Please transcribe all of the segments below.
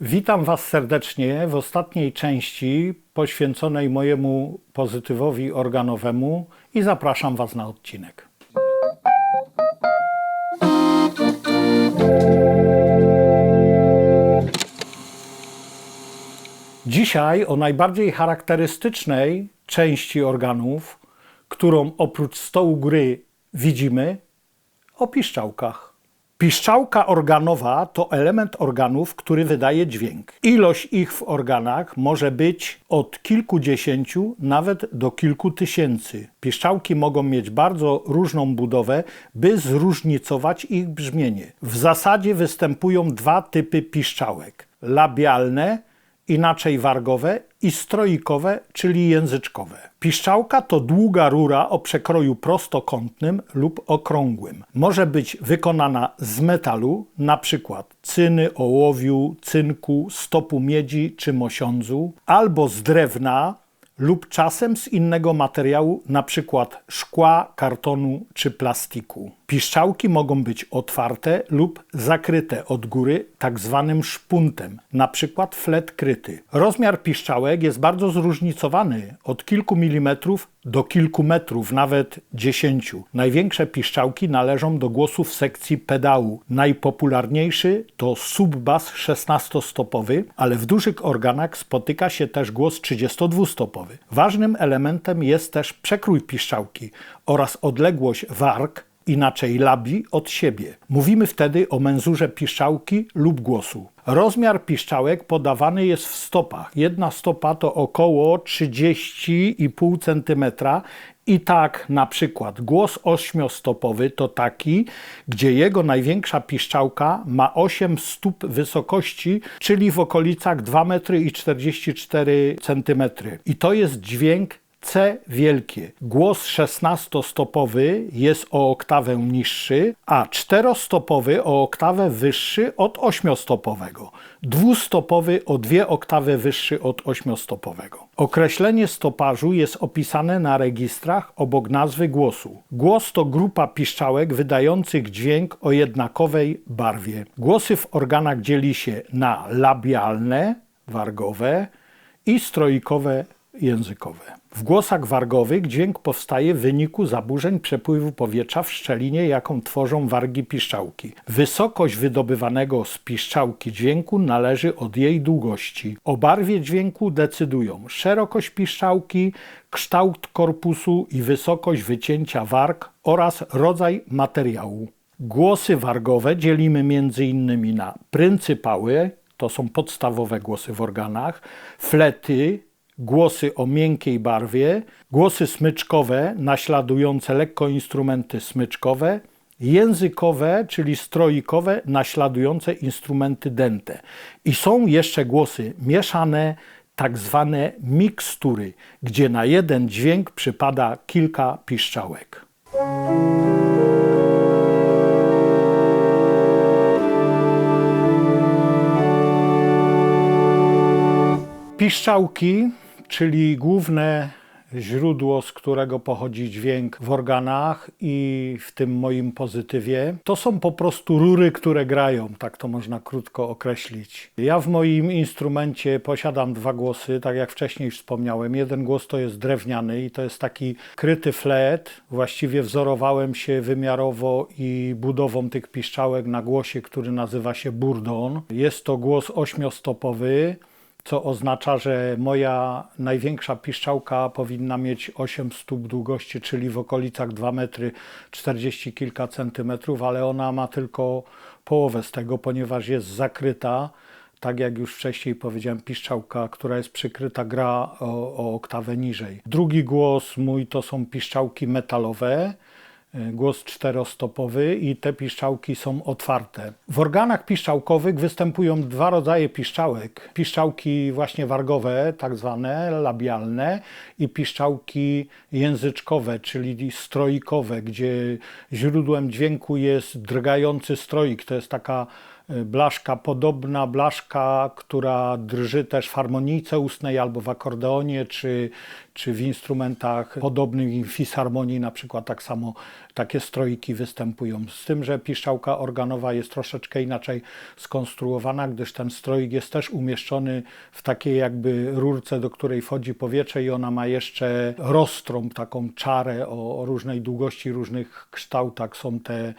Witam Was serdecznie w ostatniej części poświęconej mojemu pozytywowi organowemu i zapraszam Was na odcinek. Dzisiaj o najbardziej charakterystycznej części organów, którą oprócz stołu gry widzimy, o piszczałkach. Piszczałka organowa to element organów, który wydaje dźwięk. Ilość ich w organach może być od kilkudziesięciu nawet do kilku tysięcy. Piszczałki mogą mieć bardzo różną budowę, by zróżnicować ich brzmienie. W zasadzie występują dwa typy piszczałek: labialne inaczej wargowe i stroikowe, czyli języczkowe. Piszczałka to długa rura o przekroju prostokątnym lub okrągłym. Może być wykonana z metalu, przykład cyny, ołowiu, cynku, stopu miedzi czy mosiądzu, albo z drewna, lub czasem z innego materiału, przykład szkła, kartonu czy plastiku. Piszczałki mogą być otwarte lub zakryte od góry tak zwanym szpuntem, przykład flet kryty. Rozmiar piszczałek jest bardzo zróżnicowany od kilku milimetrów do kilku metrów, nawet dziesięciu. Największe piszczałki należą do głosów sekcji pedału. Najpopularniejszy to subbas 16-stopowy, ale w dużych organach spotyka się też głos 32-stopowy. Ważnym elementem jest też przekrój piszczałki oraz odległość warg inaczej labi od siebie. Mówimy wtedy o menzurze piszczałki lub głosu. Rozmiar piszczałek podawany jest w stopach. Jedna stopa to około 30,5 cm i tak na przykład głos ośmiostopowy to taki, gdzie jego największa piszczałka ma 8 stóp wysokości, czyli w okolicach 2,44 m. I to jest dźwięk C wielkie. Głos 16-stopowy jest o oktawę niższy, a 4-stopowy o oktawę wyższy od 8-stopowego. Dwustopowy o dwie oktawy wyższy od 8-stopowego. Określenie stopażu jest opisane na registrach obok nazwy głosu. Głos to grupa piszczałek wydających dźwięk o jednakowej barwie. Głosy w organach dzieli się na labialne, wargowe i stroikowe, językowe. W głosach wargowych dźwięk powstaje w wyniku zaburzeń przepływu powietrza w szczelinie, jaką tworzą wargi piszczałki. Wysokość wydobywanego z piszczałki dźwięku należy od jej długości. O barwie dźwięku decydują szerokość piszczałki, kształt korpusu i wysokość wycięcia warg oraz rodzaj materiału. Głosy wargowe dzielimy innymi na pryncypały, to są podstawowe głosy w organach, flety, głosy o miękkiej barwie, głosy smyczkowe naśladujące lekko instrumenty smyczkowe, językowe, czyli stroikowe, naśladujące instrumenty dęte. I są jeszcze głosy mieszane, tak zwane mikstury, gdzie na jeden dźwięk przypada kilka piszczałek. Piszczałki czyli główne źródło, z którego pochodzi dźwięk w organach i w tym moim pozytywie, to są po prostu rury, które grają, tak to można krótko określić. Ja w moim instrumencie posiadam dwa głosy, tak jak wcześniej wspomniałem. Jeden głos to jest drewniany i to jest taki kryty flet. Właściwie wzorowałem się wymiarowo i budową tych piszczałek na głosie, który nazywa się burdon. Jest to głos ośmiostopowy co oznacza, że moja największa piszczałka powinna mieć 8 stóp długości, czyli w okolicach 2 metry 40 kilka centymetrów, ale ona ma tylko połowę z tego, ponieważ jest zakryta, tak jak już wcześniej powiedziałem, piszczałka, która jest przykryta, gra o, o oktawę niżej. Drugi głos mój to są piszczałki metalowe, głos czterostopowy i te piszczałki są otwarte. W organach piszczałkowych występują dwa rodzaje piszczałek. Piszczałki właśnie wargowe, tak zwane labialne i piszczałki języczkowe, czyli stroikowe, gdzie źródłem dźwięku jest drgający stroik. To jest taka blaszka podobna, blaszka, która drży też w harmonijce ustnej albo w akordeonie, czy, czy w instrumentach podobnych fisharmonii, na przykład tak samo takie strojki występują. Z tym, że piszczałka organowa jest troszeczkę inaczej skonstruowana, gdyż ten stroik jest też umieszczony w takiej jakby rurce, do której wchodzi powietrze i ona ma jeszcze roztrąb, taką czarę o różnej długości, różnych kształtach są te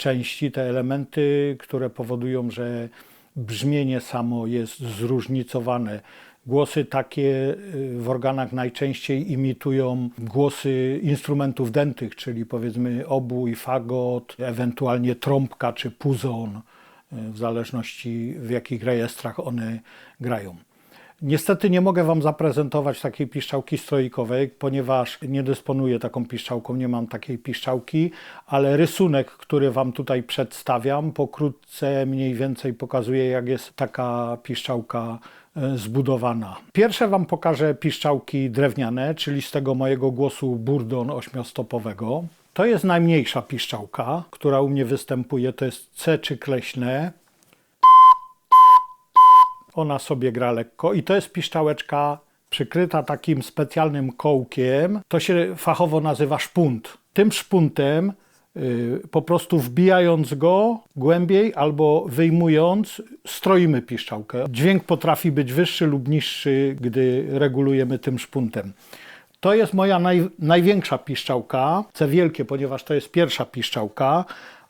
części, te elementy, które powodują, że brzmienie samo jest zróżnicowane. Głosy takie y, w organach najczęściej imitują głosy instrumentów dętych, czyli powiedzmy obój, fagot, ewentualnie trąbka czy puzon, y, w zależności w jakich rejestrach one grają. Niestety nie mogę Wam zaprezentować takiej piszczałki stroikowej, ponieważ nie dysponuję taką piszczałką, nie mam takiej piszczałki, ale rysunek, który Wam tutaj przedstawiam, pokrótce mniej więcej pokazuje, jak jest taka piszczałka e, zbudowana. Pierwsze Wam pokażę piszczałki drewniane, czyli z tego mojego głosu burdon ośmiostopowego. To jest najmniejsza piszczałka, która u mnie występuje, to jest C czy kleśne. Ona sobie gra lekko i to jest piszczałeczka przykryta takim specjalnym kołkiem. To się fachowo nazywa szpunt. Tym szpuntem y, po prostu wbijając go głębiej albo wyjmując, stroimy piszczałkę. Dźwięk potrafi być wyższy lub niższy, gdy regulujemy tym szpuntem. To jest moja naj, największa piszczałka, C wielkie, ponieważ to jest pierwsza piszczałka,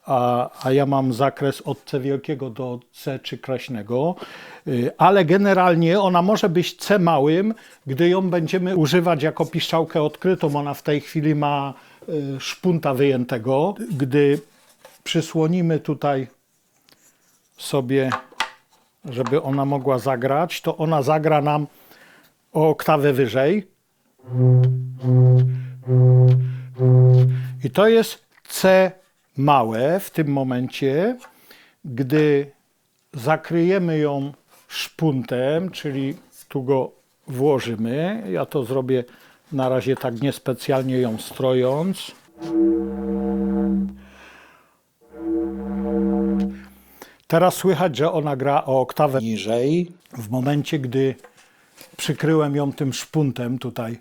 a, a ja mam zakres od C wielkiego do C czy kraśnego, Y, ale generalnie ona może być C małym, gdy ją będziemy używać jako piszczałkę odkrytą. Ona w tej chwili ma y, szpunta wyjętego. Gdy przysłonimy tutaj sobie, żeby ona mogła zagrać, to ona zagra nam o oktawę wyżej. I to jest C małe w tym momencie, gdy zakryjemy ją szpuntem, czyli tu go włożymy. Ja to zrobię na razie tak niespecjalnie ją strojąc. Teraz słychać, że ona gra o oktawę niżej. W momencie, gdy przykryłem ją tym szpuntem tutaj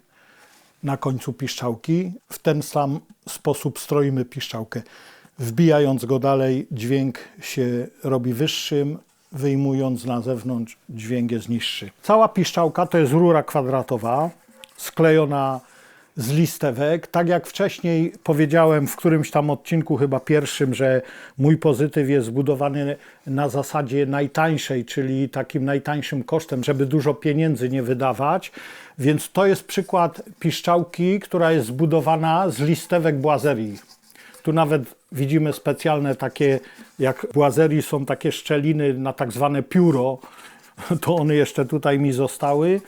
na końcu piszczałki, w ten sam sposób stroimy piszczałkę. Wbijając go dalej, dźwięk się robi wyższym, wyjmując na zewnątrz dźwięk jest niższy. Cała piszczałka to jest rura kwadratowa, sklejona z listewek. Tak jak wcześniej powiedziałem w którymś tam odcinku, chyba pierwszym, że mój pozytyw jest zbudowany na zasadzie najtańszej, czyli takim najtańszym kosztem, żeby dużo pieniędzy nie wydawać. Więc to jest przykład piszczałki, która jest zbudowana z listewek błazerii. Tu nawet widzimy specjalne takie, jak w błazerii są takie szczeliny na tak zwane pióro, to one jeszcze tutaj mi zostały,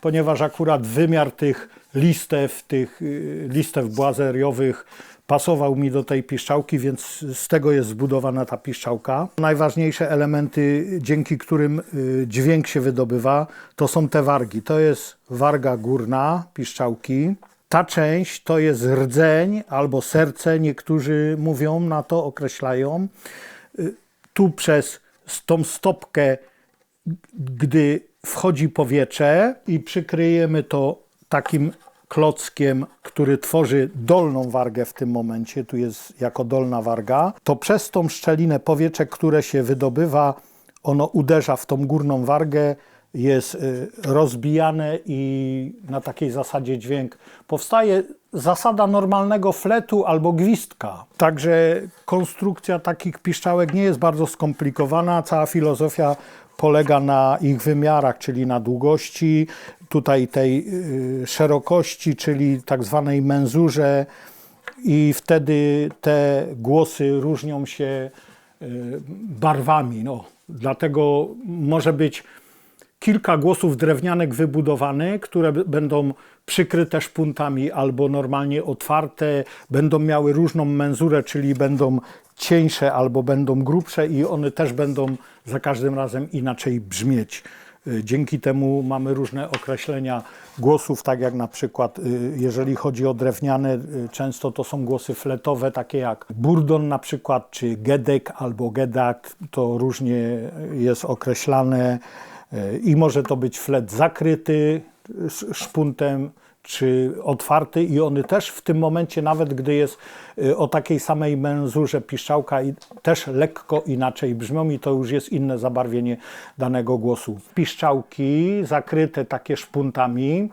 ponieważ akurat wymiar tych listew, tych y, listew błazeriowych pasował mi do tej piszczałki, więc z tego jest zbudowana ta piszczałka. Najważniejsze elementy, dzięki którym y, dźwięk się wydobywa, to są te wargi. To jest warga górna piszczałki. Ta część to jest rdzeń albo serce, niektórzy mówią na to, określają. Y, tu przez tą stopkę, gdy wchodzi powietrze i przykryjemy to takim klockiem, który tworzy dolną wargę w tym momencie, tu jest jako dolna warga, to przez tą szczelinę powietrze, które się wydobywa, ono uderza w tą górną wargę, jest y, rozbijane i na takiej zasadzie dźwięk powstaje. Zasada normalnego fletu albo gwizdka. Także konstrukcja takich piszczałek nie jest bardzo skomplikowana. Cała filozofia polega na ich wymiarach, czyli na długości, tutaj tej y, szerokości, czyli tak zwanej menzurze i wtedy te głosy różnią się y, barwami. No, dlatego może być kilka głosów drewnianek wybudowanych, które będą przykryte szpuntami albo normalnie otwarte, będą miały różną menzurę, czyli będą cieńsze albo będą grubsze i one też będą za każdym razem inaczej brzmieć. Y, Dzięki temu mamy różne określenia głosów, tak jak na przykład, y, jeżeli chodzi o drewniane, y, często to są głosy fletowe, takie jak burdon na przykład, czy gedek albo gedak, to różnie jest określane i może to być flet zakryty sz- szpuntem, czy otwarty i one też w tym momencie, nawet gdy jest y, o takiej samej menzurze piszczałka, też lekko inaczej brzmią i to już jest inne zabarwienie danego głosu. Piszczałki zakryte takie szpuntami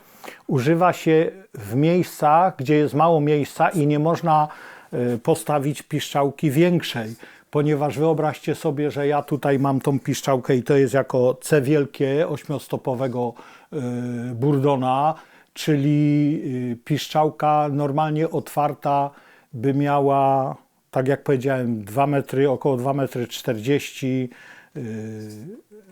używa się w miejscach, gdzie jest mało miejsca i nie można y, postawić piszczałki większej. Ponieważ wyobraźcie sobie, że ja tutaj mam tą piszczałkę i to jest jako C wielkie ośmiostopowego y, burdona, czyli y, piszczałka normalnie otwarta by miała, tak jak powiedziałem, 2 metry, około 2 metry 40 y,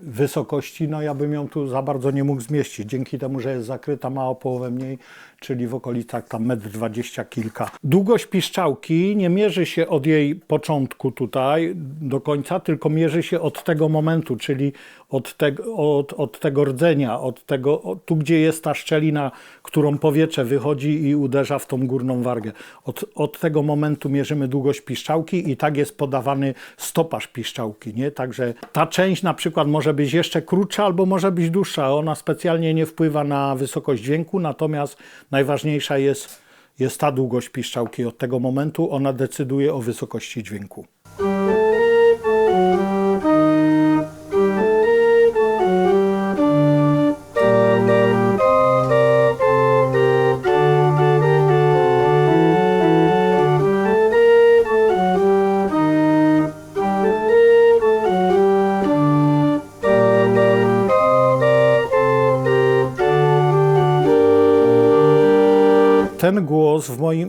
wysokości, no ja bym ją tu za bardzo nie mógł zmieścić. Dzięki temu, że jest zakryta, ma o połowę mniej, czyli w okolicach tam metr dwadzieścia kilka. Długość piszczałki nie mierzy się od jej początku tutaj do końca, tylko mierzy się od tego momentu, czyli od, tego, od, od tego rdzenia, od tego, od, tu gdzie jest ta szczelina, którą powietrze wychodzi i uderza w tą górną wargę. Od, od tego momentu mierzymy długość piszczałki i tak jest podawany stopaż piszczałki. Nie? Także ta część na przykład może być jeszcze krótsza albo może być dłuższa. Ona specjalnie nie wpływa na wysokość dźwięku, natomiast najważniejsza jest, jest ta długość piszczałki. Od tego momentu ona decyduje o wysokości dźwięku.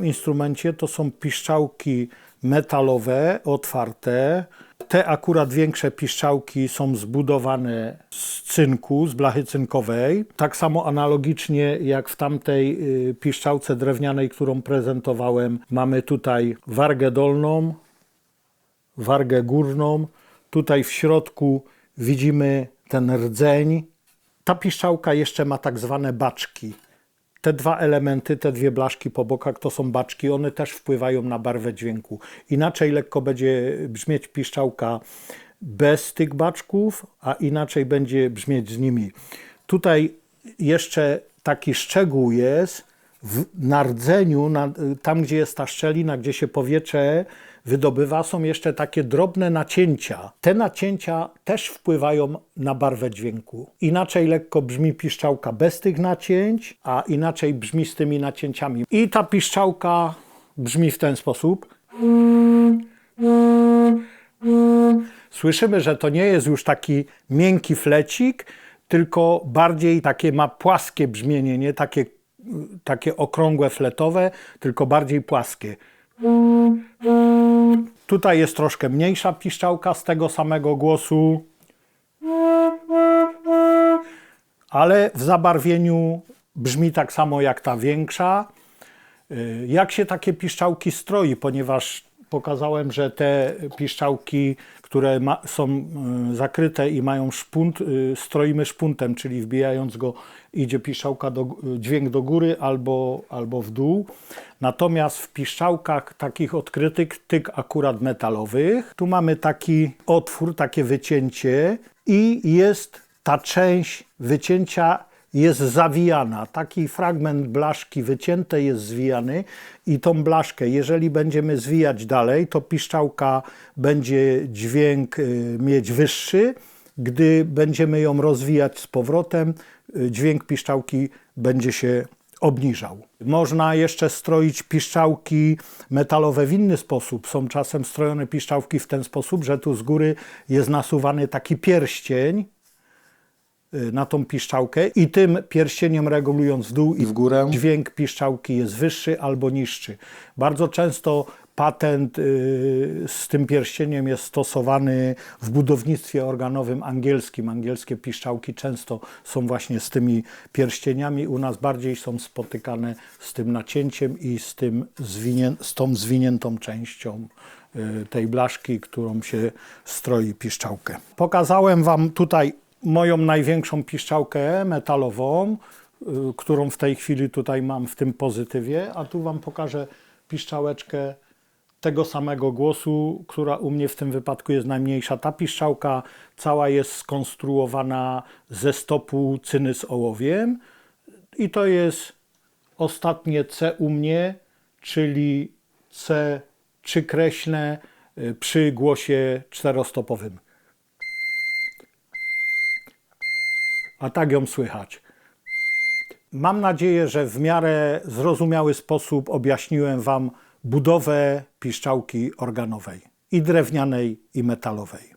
Instrumencie to są piszczałki metalowe, otwarte. Te akurat większe piszczałki są zbudowane z cynku, z blachy cynkowej. Tak samo analogicznie jak w tamtej y, piszczałce drewnianej, którą prezentowałem, mamy tutaj wargę dolną, wargę górną. Tutaj w środku widzimy ten rdzeń. Ta piszczałka jeszcze ma tak zwane baczki. Te dwa elementy, te dwie blaszki po bokach to są baczki, one też wpływają na barwę dźwięku. Inaczej lekko będzie brzmieć piszczałka bez tych baczków, a inaczej będzie brzmieć z nimi. Tutaj jeszcze taki szczegół jest w, na rdzeniu, na, tam gdzie jest ta szczelina, gdzie się powietrze wydobywa, są jeszcze takie drobne nacięcia. Te nacięcia też wpływają na barwę dźwięku. Inaczej lekko brzmi piszczałka bez tych nacięć, a inaczej brzmi z tymi nacięciami. I ta piszczałka brzmi w ten sposób. Słyszymy, że to nie jest już taki miękki flecik, tylko bardziej takie ma płaskie brzmienie, nie takie, takie okrągłe fletowe, tylko bardziej płaskie. Tutaj jest troszkę mniejsza piszczałka z tego samego głosu, ale w zabarwieniu brzmi tak samo jak ta większa. Y, Jak się takie piszczałki stroi, ponieważ pokazałem, że te piszczałki, które ma, są y, zakryte i mają szpunt, y, stroimy szpuntem, czyli wbijając go idzie piszczałka do, dźwięk do góry albo, albo w dół. Natomiast w piszczałkach takich odkrytych, tyk akurat metalowych, tu mamy taki otwór, takie wycięcie i jest ta część wycięcia jest zawijana. Taki fragment blaszki wycięte jest zwijany i tą blaszkę, jeżeli będziemy zwijać dalej, to piszczałka będzie dźwięk y, mieć wyższy. Gdy będziemy ją rozwijać z powrotem, y, dźwięk piszczałki będzie się obniżał. Można jeszcze stroić piszczałki metalowe w inny sposób. Są czasem strojone piszczałki w ten sposób, że tu z góry jest nasuwany taki pierścień, na tą piszczałkę i tym pierścieniem regulując w dół i w górę dźwięk piszczałki jest wyższy albo niższy. Bardzo często patent y, z tym pierścieniem jest stosowany w budownictwie organowym angielskim. Angielskie piszczałki często są właśnie z tymi pierścieniami. U nas bardziej są spotykane z tym nacięciem i z, tym zwinię, z tą zwiniętą częścią y, tej blaszki, którą się stroi piszczałkę. Pokazałem Wam tutaj moją największą piszczałkę metalową, y, którą w tej chwili tutaj mam w tym pozytywie, a tu Wam pokażę piszczałeczkę tego samego głosu, która u mnie w tym wypadku jest najmniejsza. Ta piszczałka cała jest skonstruowana ze stopu cyny z ołowiem i to jest ostatnie C u mnie, czyli C trzykreślne y, przy głosie czterostopowym. A tak ją słychać. Mam nadzieję, że w miarę zrozumiały sposób objaśniłem Wam budowę piszczałki organowej i drewnianej, i metalowej.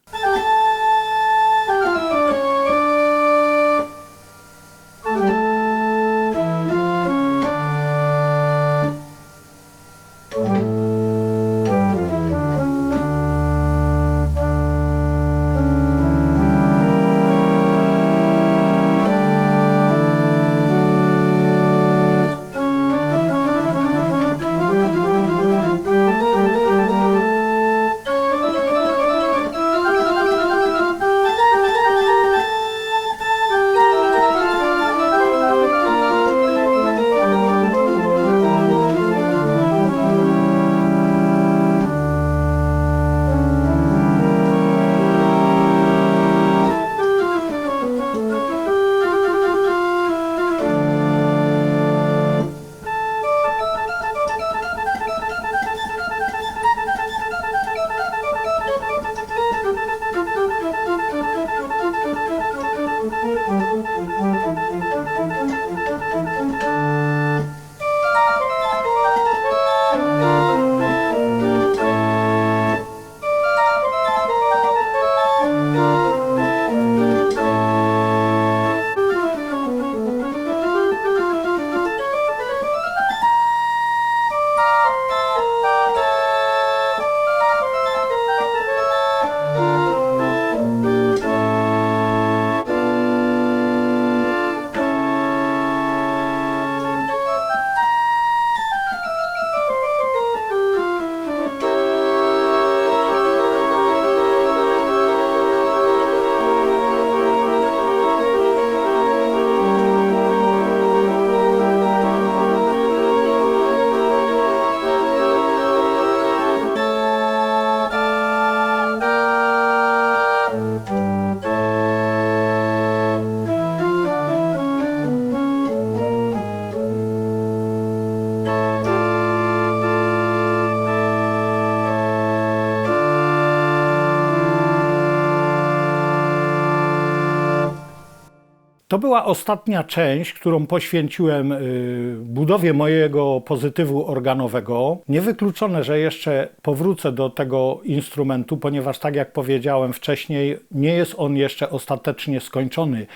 To była ostatnia część, którą poświęciłem y, budowie mojego pozytywu organowego. Niewykluczone, że jeszcze powrócę do tego instrumentu, ponieważ tak jak powiedziałem wcześniej, nie jest on jeszcze ostatecznie skończony,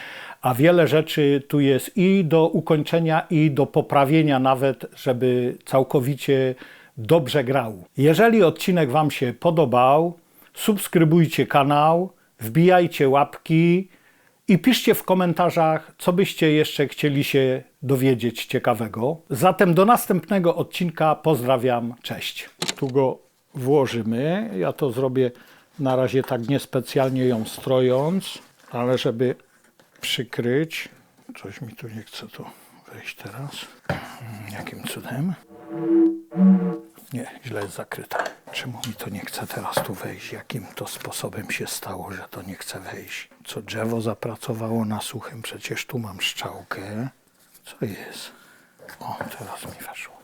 a wiele rzeczy tu jest i do ukończenia, i do poprawienia nawet, żeby całkowicie dobrze grał. Jeżeli odcinek Wam się podobał, subskrybujcie kanał, wbijajcie łapki. I piszcie w komentarzach, co byście jeszcze chcieli się dowiedzieć ciekawego. Zatem do następnego odcinka pozdrawiam, cześć. Tu go włożymy. Ja to zrobię na razie tak niespecjalnie ją strojąc, ale żeby przykryć. Coś mi tu nie chce tu wejść teraz. Jakim cudem? Nie, źle jest zakryta. Czemu mi to nie chce teraz tu wejść? Jakim to sposobem się stało, że to nie chce wejść? Co drzewo zapracowało na suchym? Przecież tu mam szczałkę. Co jest? O, teraz mi weszło.